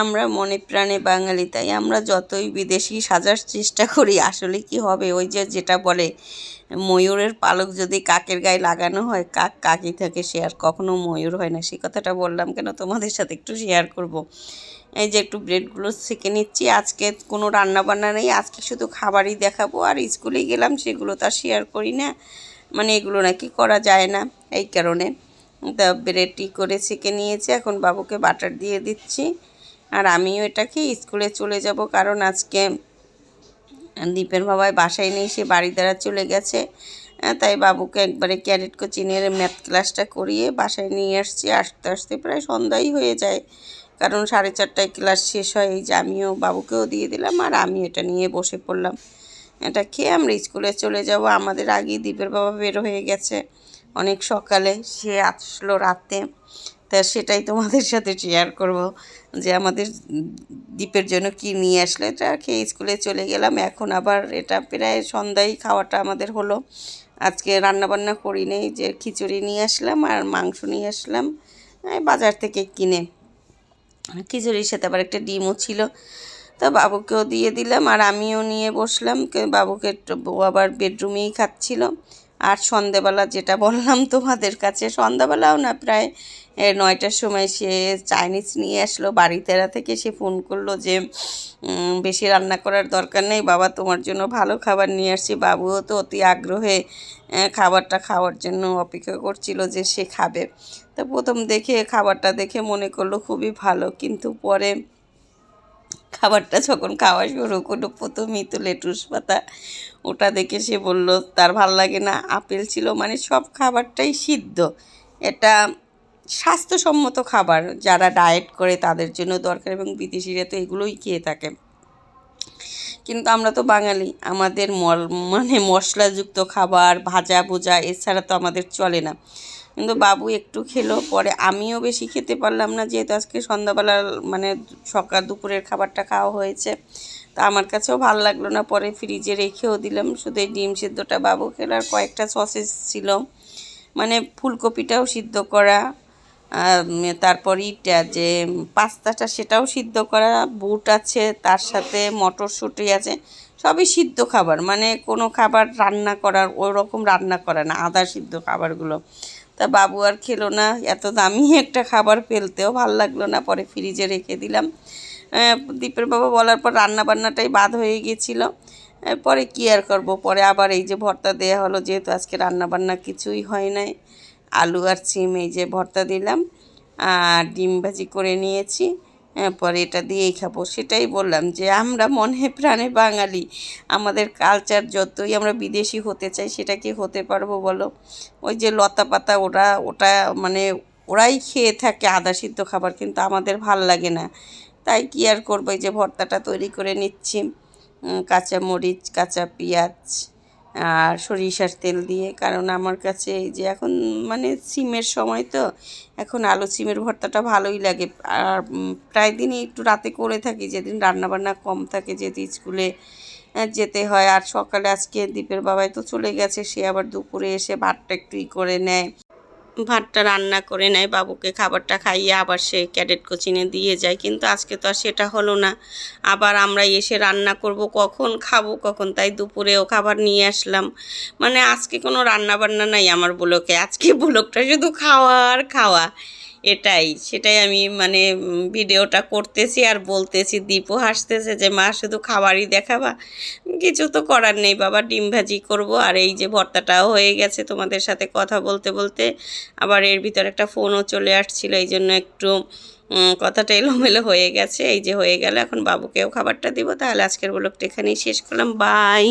আমরা মনে প্রাণে বাঙালি, তাই আমরা যতই বিদেশি সাজার চেষ্টা করি, আসলে কি হবে? ওই যে যেটা বলে, ময়ূরের পালক যদি কাকের গায়ে লাগানো হয়, কাক কাকই থাকে, সে আর কখনো ময়ূর হয় না। সেই কথাটা বললাম কেন? তোমাদের সাথে একটু শেয়ার করব। এই যে একটু ব্রেডগুলো সেঁকে নিচ্ছি। আজকে কোনো রান্না বান্না নেই, আজকে শুধু খাবারই দেখাবো। আর স্কুলে গেলাম, সেগুলো তো শেয়ার করি না। মানে এগুলো নাকি করা যায় না, এই কারণে। তা ব্রেডটি করে সেঁকে নিয়েছি। এখন বাবুকে বাটার দিয়ে দিচ্ছি। আর আমিও এটাকে স্কুলে চলে যাব কারণ আজকে দীপের বাবাই বাসায় নেই, সে বাড়ি দ্বারা চলে গেছে। তাই বাবুকে একবারে ক্যারেট কোচিনের ম্যাথ ক্লাসটা করিয়ে বাসায় নিয়ে আসছি। আসতে আসতে প্রায় সন্ধ্যাই হয়ে যায়, কারণ সাড়ে চারটায় ক্লাস শেষ হয়। এই যে আমিও বাবুকেও দিয়ে দিলাম আর আমি এটা নিয়ে বসে পড়লাম। এটা খেয়ে আমরা স্কুলে চলে যাব। আমাদের আগেই দীপের বাবা বের হয়ে গেছে। অনেক সকালে সে আসলো রাতে। তা সেটাই তোমাদের সাথে শেয়ার করব, যে আমাদের দ্বীপের জন্য কি নিয়ে আসলে এটা খেয়ে স্কুলে চলে গেলাম। এখন আবার এটা প্রায় সন্ধ্যায় খাওয়াটা আমাদের হলো। আজকে রান্নাবান্না করি নেই, যে খিচুড়ি নিয়ে আসলাম আর মাংস নিয়ে আসলাম বাজার থেকে কিনে। খিচুড়ির সাথে আবার একটা ডিমও ছিল, তা বাবুকেও দিয়ে দিলাম আর আমিও নিয়ে বসলাম। বাবুকে আবার বেডরুমেই খাচ্ছিল। আর সন্ধেবেলা যেটা বললাম তোমাদের কাছে, সন্ধ্যাবেলাও না প্রায় নয়টার সময় সে চাইনিজ নিয়ে আসলো। বাড়িতেরা থেকে সে ফোন করল যে বেশি রান্না করার দরকার নেই, বাবা তোমার জন্য ভালো খাবার নিয়ে আসছি। বাবুও তো অতি আগ্রহে খাবারটা খাওয়ার জন্য অপেক্ষা করছিল যে সে খাবে। তো প্রথম দেখে, খাবারটা দেখে মনে করল খুবই ভালো, কিন্তু পরে খাবারটা যখন খাওয়া শুরু করল প্রথমেই তো লেটুস পাতা, ওটা দেখে সে বলল, তার ভালো লাগে না, আপেল ছিল মানে সব খাবারটাই সিদ্ধ। এটা স্বাস্থ্যসম্মত খাবার, যারা ডায়েট করে তাদের জন্য দরকার এবং বিদেশিরা তো এগুলোই খেয়ে থাকে। কিন্তু আমরা তো বাঙালি, আমাদের মানে মশলাযুক্ত খাবার ভাজা ভুজা এছাড়া তো আমাদের চলে না। কিন্তু বাবু একটু খেলো, পরে আমিও বেশি খেতে পারলাম না যেহেতু আজকে সন্ধ্যাবেলা মানে সকাল দুপুরের খাবারটা খাওয়া হয়েছে। তা আমার কাছেও ভালো লাগল না, পরে ফ্রিজে রেখেও দিলাম, শুধু এই ডিম সিদ্ধটা বাবু খেলো, আর কয়েকটা সসেস ছিল। মানে ফুলকপিটাও সিদ্ধ করা তারপর ইটা যে পাস্তাটা সেটাও সিদ্ধ করা, বুট আছে তার সাথে, মটরশুঁটি আছে, সবই সিদ্ধ খাবার। মানে কোনো খাবার রান্না করার, ওরকম রান্না করে না, আদা সিদ্ধ খাবারগুলো। তা বাবু আর খেলো না। এত দামি একটা খাবার ফেলতেও ভালো লাগল না। পরে ফ্রিজে রেখে দিলাম। দীপের বাবা বলার পর রান্না বান্নাটাই বাদ হয়ে গিয়েছিল পরে কি আর করব? পরে আবার এই যে ভর্তা দেওয়া হলো, যেহেতু আজকে রান্না বান্না কিছুই হয় নাই। আলু আর সিম এই যে ভর্তা দিলাম। আর ডিম ভাজি করে নিয়েছি। পরে এটা দিয়েই খাব। সেটাই বললাম যে আমরা মনে প্রাণে বাঙালি। আমাদের কালচার যতই আমরা বিদেশি হতে চাই, সেটা কি হতে পারব বলো? ওই যে লতা পাতা, ওরা, ওটা মানে ওরাই খেয়ে থাকে আদা সিদ্ধ খাবার, কিন্তু আমাদের ভালো লাগে না। তাই কি আর করব? এই যে ভর্তাটা তৈরি করে নিচ্ছি। কাঁচা মরিচ কাঁচা পেঁয়াজ আর সরিষার তেল দিয়ে। কারণ আমার কাছে এই যে এখন মানে সিমের সময় তো, এখন আলু সিমের ভর্তাটা ভালোই লাগে। আর প্রায় দিনই একটু রাতে করে থাকি, যেদিন রান্নাবান্না কম থাকে যেহেতু স্কুলে যেতে হয়। আর সকালে আজকে দ্বীপের বাবাই তো চলে গেছে, সে আবার দুপুরে এসে ভাতটা একটু ই করে নেয়। ভাতটা রান্না করে নেয়, বাবুকে খাবারটা খাইয়ে আবার সে ক্যাডেট কোচিনে দিয়ে যায়। কিন্তু আজকে তো আর সেটা হলো না। আবার আমরা এসে রান্না করব কখন, খাব কখন? তাই দুপুরেও খাবার নিয়ে আসলাম। মানে আজকে কোনো রান্না বান্না নাই আমার ব্লকে আজকে ব্লকটা শুধু খাওয়া আর খাওয়া। এটাই, সেটাই আমি মানে ভিডিওটা করতেছি আর বলতেছি দীপও হাসতেছে যে, মা, শুধু খাবারই দেখাবা? কিছু তো করার নেই, বাবা, ডিম ভাজি করব। আর এই যে ভর্তাটাও হয়ে গেছে তোমাদের সাথে কথা বলতে বলতে, আবার এর ভিতর একটা ফোনও চলে আসছিল, এই জন্য একটু কথাটা এলোমেলো হয়ে গেছে। এই যে হয়ে গেল, এখন বাবুকেও খাবারটা দিব। তাহলে আজকের ব্লগটা এখানেই শেষ করলাম। বাই!